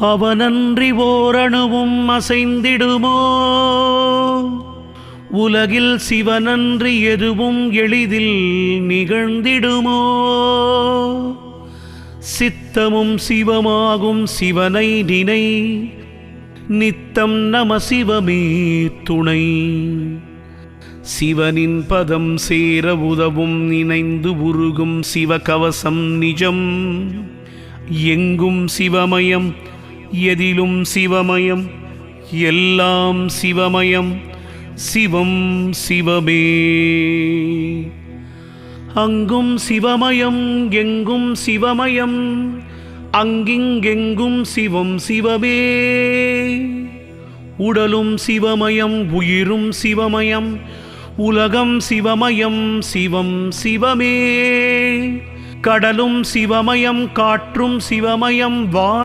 அவனன்றி ஓரணுவும் அசைந்திடுமோ? உலகில் சிவனன்றி எதுவும் எளிதில் நிகழ்ந்திடுமோ? சித்தமும் சிவமாகும் சிவனை நினை நித்தம் நம சிவமே துணை. சிவனின் பதம் சேர உதவும் நினைந்து உருகும் சிவகவசம் நிஜம். எங்கும் சிவமயம் எதிலும் சிவமயம் எல்லாம் சிவமயம் சிவம் சிவமே. அங்கும் சிவமயம் எங்கும் சிவமயம் அங்கிங்கெங்கும் சிவம் சிவமே. உடலும் சிவமயம் உயிரும் சிவமயம் உலகம் சிவமயம் சிவம் சிவமே. கடலும் சிவமயம் காற்றும் சிவமயம் வா